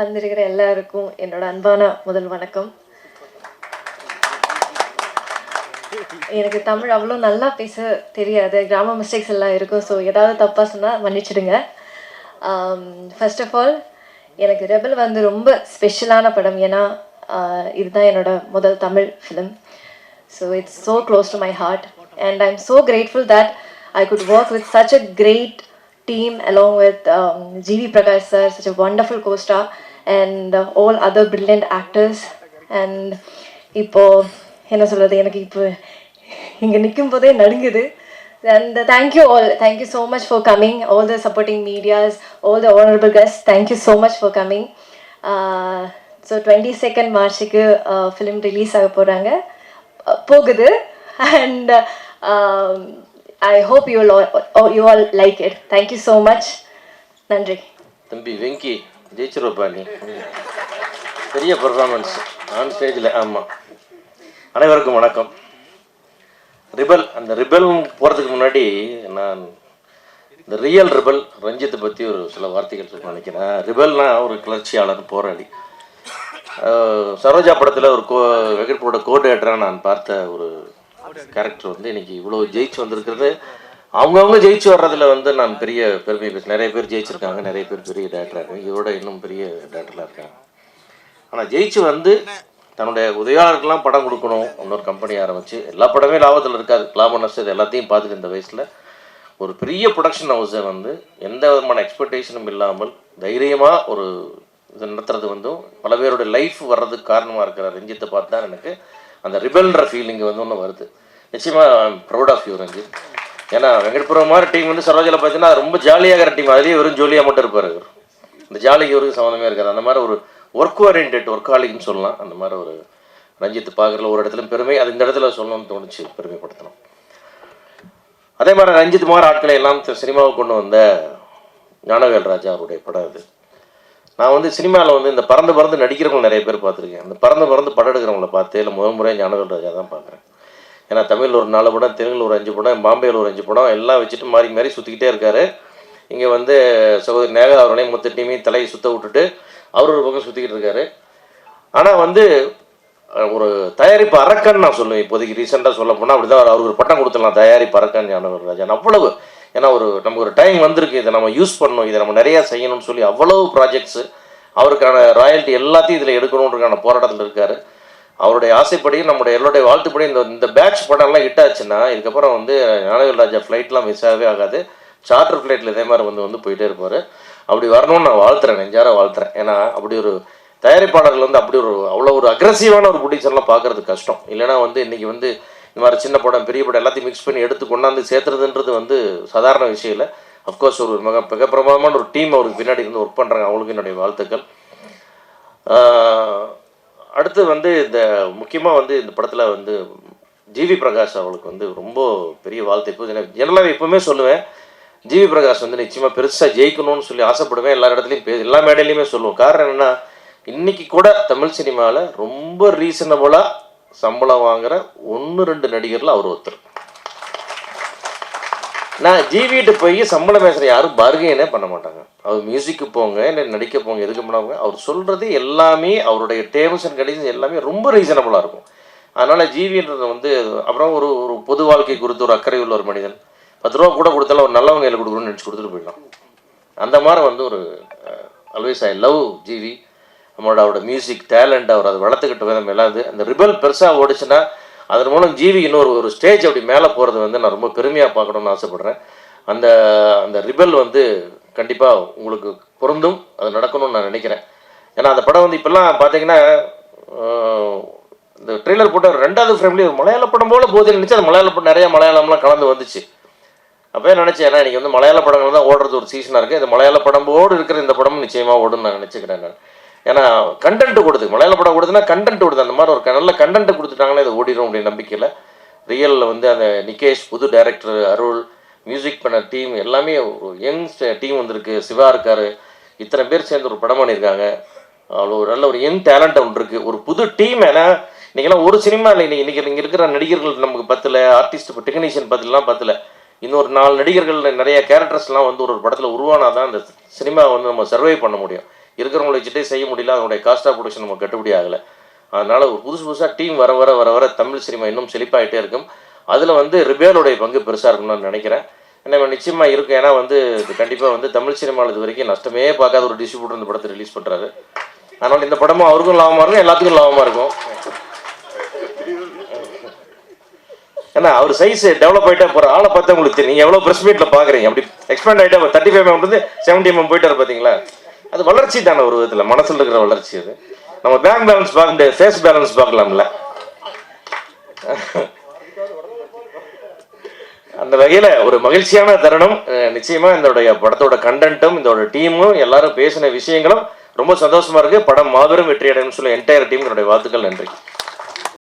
வந்திருக்கிற எல்லாருக்கும் என்னோட அன்பான முதல் வணக்கம். எனக்கு தமிழ் அவ்வளோ நல்லா பேச தெரியாது. கிராம மிஸ்டேக்ஸ் எல்லாம் இருக்கும். ஸோ ஏதாவது தப்பாக சொன்னால் மன்னிச்சிடுங்க. ஃபர்ஸ்ட் ஆஃப் ஆல் எனக்கு ரெபல் வந்து ரொம்ப ஸ்பெஷலான படம். ஏன்னா இதுதான் என்னோட முதல் Tamil film so it's so close to my heart and I am so grateful that I could work with such a great team along with um, G.V. Prakash sir, such a wonderful co-star, and all other brilliant actors and இப்போது இப்போ என்ன சொல்கிறது எனக்கு இப்போ இங்கே நிற்கும் போதே நடுங்குது and thank you all thank you so much for coming all the supporting medias all the honourable guest thank you so much for coming so twenty second மார்ச்சுக்கு film release ஆக போகிறாங்க போகுது. And I hope you you all like it thank you so much நன்றி. தம்பி வெங்கி ஜெயிச்சிருவப்பா நீ பெரிய performance on ஸ்டேஜில் ஆமாம் அனைவருக்கும் வணக்கம். ரிபல் அந்த ரிபல் போகிறதுக்கு முன்னாடி நான் இந்த ரியல் ரிபல் ரஞ்சித்தை பற்றி ஒரு சில வார்த்தைகள் சொல்ல நினைக்கிறேன். ரிபல்னா ஒரு கிளர்ச்சியாளர் போராளி. சரோஜா படத்தில் ஒரு கோ வெங்கட்போட கோடேட்டராக நான் பார்த்த ஒரு கேரக்டர் வந்து இன்னைக்கு இவ்வளோ ஜெயிச்சு வந்திருக்கிறது. அவங்கவுங்க ஜெயிச்சு வர்றதுல வந்து நான் பெரிய பெருமை பேச நிறைய பேர் ஜெயிச்சிருக்காங்க நிறைய பேர் பெரிய டேரக்டராக இருக்காங்க. இதோட இன்னும் பெரிய டேரக்டராக இருக்காங்க. ஆனால் ஜெயிச்சு வந்து தன்னுடைய உதவியாளருக்கெல்லாம் படம் கொடுக்கணும். இன்னொரு கம்பெனி ஆரம்பிச்சு எல்லா படமே லாபத்தில் இருக்காது. லாபம் நஷ்டம் இது எல்லாத்தையும் பார்த்துட்டு இந்த வயசில் ஒரு பெரிய ப்ரொடக்ஷன் ஹவுஸை வந்து எந்த விதமான எக்ஸ்பெக்டேஷனும் இல்லாமல் தைரியமாக ஒரு இது நடத்துறது வந்து பல பேருடைய லைஃப் வர்றதுக்கு காரணமாக இருக்கிற ரஞ்சித்தை பார்த்து தான் எனக்கு அந்த ரிபல்ன்ற ஃபீலிங் வந்து ஒன்று வருது. நிச்சயமாக ப்ரௌட் ஆஃப் யூ ரஞ்சித். ஏன்னா வெங்கட்புரம் மாதிரி டீம் வந்து சரோஜில் பார்த்தீங்கன்னா ரொம்ப ரொம்ப ஜாலியாகிற டீம் அதுலேயே வெறும் ஜோலியாக மட்டும் இருப்பார் இவர். இந்த ஜாலிக்கு இவருக்கு சம்மந்தமே இருக்காது. அந்த மாதிரி ஒரு ஒர்க் ஓரியன்ட் ஒர்க்காலிக்னு சொல்லலாம். அந்த மாதிரி ஒரு ரஞ்சித் பார்க்குறதுல ஒரு இடத்துல பெருமை. அது இந்த இடத்துல சொல்லணும்னு தோணுச்சு. பெருமைப்படுத்தணும். அதே மாதிரி ரஞ்சித் மாதிரி ஆட்களை எல்லாம் சினிமாவை சினிமாவுக்கு கொண்டு வந்த ஞானவேல் ராஜா அவருடைய படம் அது நான் வந்து சினிமாவில் வந்து இந்த பறந்து பறந்து நடிக்கிறவங்க நிறைய பேர் பார்த்துருக்கேன். அந்த பறந்து பறந்து படம் எடுக்கிறவங்கள பார்த்து இல்லை முதல் முறையாக ஞானவேல் ராஜா தான் பார்க்குறேன். ஏன்னா தமிழில் ஒரு நாலு படம் தெலுங்கில் ஒரு அஞ்சு படம் பாம்பேயில் ஒரு அஞ்சு படம் எல்லாம் வச்சுட்டு மாறி மாறி சுற்றிக்கிட்டே இருக்காரு. இங்கே வந்து சகோதரி நேகா அவர்களையும் மொத்த டீமையும் தலையை சுத்த விட்டுட்டு அவர் ஒரு பக்கம் சுற்றிக்கிட்டு இருக்காரு. ஆனால் வந்து ஒரு தயாரிப்பு அரக்கன் நான் சொல்லுவேன். இப்போதைக்கு ரீசெண்டாக சொல்ல போனால் அப்படி தான் அவருக்கு ஒரு பட்டம் கொடுத்துடலாம். தயாரிப்பு அரக்கன் ஞானவர் ராஜா. அவ்வளவு ஏன்னா ஒரு நமக்கு ஒரு டைம் வந்திருக்கு. இதை நம்ம யூஸ் பண்ணணும். இதை நம்ம நிறையா செய்யணும்னு சொல்லி அவ்வளவு ப்ராஜெக்ட்ஸு அவருக்கான ராயல்ட்டி எல்லாத்தையும் இதில் எடுக்கணுன்றக்கான போராட்டத்தில் இருக்காரு. அவருடைய ஆசைப்படியும் நம்முடைய எல்லோருடைய வாழ்த்துப்படி இந்த இந்த பேட்ச் படம்லாம் ஹிட் ஆச்சுன்னா இதுக்கப்புறம் வந்து ஞானவேல் ராஜா ஃப்ளைட்லாம் மிஸ் ஆகவே ஆகாது. சார்ட்டர் ஃப்ளைட்டில் இதே மாதிரி வந்து வந்து போயிட்டே இருப்பார். அப்படி வரணும்னு நான் வாழ்த்துறேன் நெஞ்சார வாழ்த்துறேன். ஏன்னா அப்படி ஒரு தயாரிப்பாளர்கள் வந்து அப்படி ஒரு அவ்வளோ ஒரு அக்ரஸிவான ஒரு ப்ரொடியூசர்லாம் பார்க்கறது கஷ்டம். இல்லைன்னா வந்து இன்றைக்கி வந்து இந்த மாதிரி சின்ன படம் பெரிய படம் எல்லாத்தையும் மிக்ஸ் பண்ணி எடுத்து கொண்டாந்து சேர்த்துறதுன்றது வந்து சாதாரண விஷயம் இல்லை. அஃப்கோர்ஸ் ஒரு மிக மிக பிரபலமான ஒரு டீம் அவருக்கு பின்னாடி இருந்து ஒர்க் பண்ணுறாங்க அவங்களுக்கு என்னுடைய வாழ்த்துக்கள். அடுத்து வந்து இந்த முக்கியமாக வந்து இந்த படத்தில் வந்து ஜிவி பிரகாஷ் அவளுக்கு வந்து ரொம்ப பெரிய வாழ்த்து. இப்போ ஜெனரலாக எப்பவுமே சொல்லுவேன் ஜிவி பிரகாஷ் வந்து நிச்சயமாக பெருசாக ஜெயிக்கணும்னு சொல்லி ஆசைப்படுவேன். எல்லா இடத்துலையும் பே எல்லா மேடையிலையுமே சொல்லுவோம். காரணம் என்னென்னா இன்னைக்கு கூட தமிழ் சினிமாவில் ரொம்ப ரீசனபுளாக சம்பளம் வாங்குற ஒன்று ரெண்டு நடிகரில் அவர் ஒருத்தர். நான் ஜிவிட்டு போய் சம்பளம் பேசுகிற யாரும் பர்கைனே பண்ண மாட்டாங்க. அவர் மியூசிக்கு போங்க இல்லை நடிக்க போங்க எதுக்கு பண்ணாங்க அவர் சொல்கிறது எல்லாமே அவருடைய டேர்ம்ஸ் அண்ட் கண்டிஷன்ஸ் எல்லாமே ரொம்ப ரீசனபுளாக இருக்கும். அதனால் ஜிவின்றது வந்து அப்புறம் ஒரு ஒரு பொது வாழ்க்கை குறித்து ஒரு அக்கறை உள்ள ஒரு மனிதன். பத்து ரூபா கூட கொடுத்தாலும் ஒரு நல்லவங்க கையில் கொடுக்கணும்னு நினச்சி கொடுத்துட்டு போயிடலாம். அந்த மாதிரி வந்து ஒரு ஆல்வேஸ் ஐ லவ் ஜிவி நம்மளோட அவரோட மியூசிக் டேலண்ட் அவர் அதை வளர்த்துக்கிட்ட விதம் எல்லாம் அந்த ரிபல் பெருசாக ஓடிச்சுன்னா அதன் மூலம் ஜீவி இன்னொரு ஒரு ஸ்டேஜ் அப்படி மேலே போகிறது வந்து நான் ரொம்ப பெருமையாக பார்க்கணும்னு ஆசைப்பட்றேன். அந்த அந்த ரிபல் வந்து கண்டிப்பாக உங்களுக்கு பொருந்தும். அது நடக்கணும்னு நான் நினைக்கிறேன். ஏன்னா அந்த படம் வந்து இப்போல்லாம் பார்த்தீங்கன்னா இந்த ட்ரெய்லர் போட்ட ரெண்டாவது ஃப்ரேம்லேயே மலையாள படம் போல் போது நினச்சி அந்த மலையாள படம் நிறைய மலையாளம்லாம் கலந்து வந்துச்சு. அப்போ நினச்சேன் ஏன்னா இன்றைக்கி வந்து மலையாள படங்கள் தான் ஓடுறது ஒரு சீசனாக இருக்குது இந்த மலையாள படம்போடு இருக்கிற இந்த படமும் நிச்சயமாக ஓடுன்னு நான் நினச்சிக்கிறேன் நான். ஏன்னா கண்டென்ட் கொடுது மலையாள படம் கொடுதுன்னா கண்டென்ட் கொடுது அந்த மாதிரி ஒரு க- நல்ல கண்டென்ட் கொடுத்துட்டாங்களே இது ஓடிடும் அப்படின்னு நம்பிக்கையில் ரியலில் வந்து அந்த நிகேஷ் புது டைரக்டர் அருள் மியூசிக் பண்ண டீம் எல்லாமே ஒரு யங் டீம் வந்திருக்கு. சிவா இருக்காரு. இத்தனை பேர் சேர்ந்து ஒரு படம் பண்ணியிருக்காங்க. அவ்வளோ ஒரு நல்ல ஒரு யங் டேலண்ட் ஒன்று இருக்குது ஒரு புது டீம் ஏன்னா இன்றைக்கெல்லாம் ஒரு சினிமா இல்லை. இன்னைக்கு இன்னைக்கு இங்கே இருக்கிற நடிகர்கள் நமக்கு பத்தில். ஆர்டிஸ்ட் இப்போ டெக்னீஷியன் பத்திலாம் பத்தில். இன்னொரு நாலு நடிகர்கள் நிறைய கேரக்டர்ஸ்லாம் வந்து ஒரு படத்தில் உருவானா தான் அந்த சினிமா வந்து நம்ம சர்வை பண்ண முடியும். இருக்கிறவங்களை வச்சுட்டே செய்ய முடியல அதனுடைய காஸ்ட் ஆஃப் ப்ரொடக்ஷன் நமக்கு கட்டுப்படி ஆகலை. அதனால் ஒரு புதுசு புதுசாக டீம் வர வர வர வர தமிழ் சினிமா இன்னும் செழிப்பாகிட்டே இருக்கும். அதில் வந்து ரிபேலுடைய பங்கு பெருசாக இருக்கும்னு நான் நினைக்கிறேன். ஏன்னா நிச்சயமாக இருக்கும். ஏன்னா வந்து கண்டிப்பாக வந்து தமிழ் சினிமாவில் இது வரைக்கும் நஷ்டமே பார்க்காத ஒரு டிஸ்ட்ரிபியூட்டர் இந்த படத்தை ரிலீஸ் பண்ணுறாரு அதனால் இந்த படமும் அவருக்கும் லாபமாக இருக்கும் எல்லாத்துக்கும் லாபமாக இருக்கும். ஏன்னா அவர் சைஸ் டெவலப் ஆகிட்டே போகிற ஆளை பார்த்தா உங்களுக்கு தெரியும். எவ்வளோ ப்ரெஸ் மீட்டில் பார்க்குறீங்க அப்படி எக்ஸ்பேண்ட் ஆகிட்டே தேர்ட்டி ஃபைவ் எம்எம் வந்து செவன்டி எம்எம் போயிட்டார் பார்த்தீங்களா அது வளர்ச்சி தானே ஒரு விதத்தில் மனசில் இருக்கிற வளர்ச்சி அது. நம்ம பேங்க் பேலன்ஸ் பார்க்க ஃபேஸ் பேலன்ஸ் பார்க்கலாம்ல. அந்த வகையில் ஒரு மகிழ்ச்சியான தருணம் நிச்சயமாக இதோடைய படத்தோட கண்டென்ட்டும் இதோட டீமும் எல்லாரும் பேசின விஷயங்களும் ரொம்ப சந்தோஷமா இருக்கு. படம் மாபெரும் வெற்றி அடையும் சொல்ல என்டையர் டீம் என்னுடைய வாழ்த்துக்கள் நன்றி.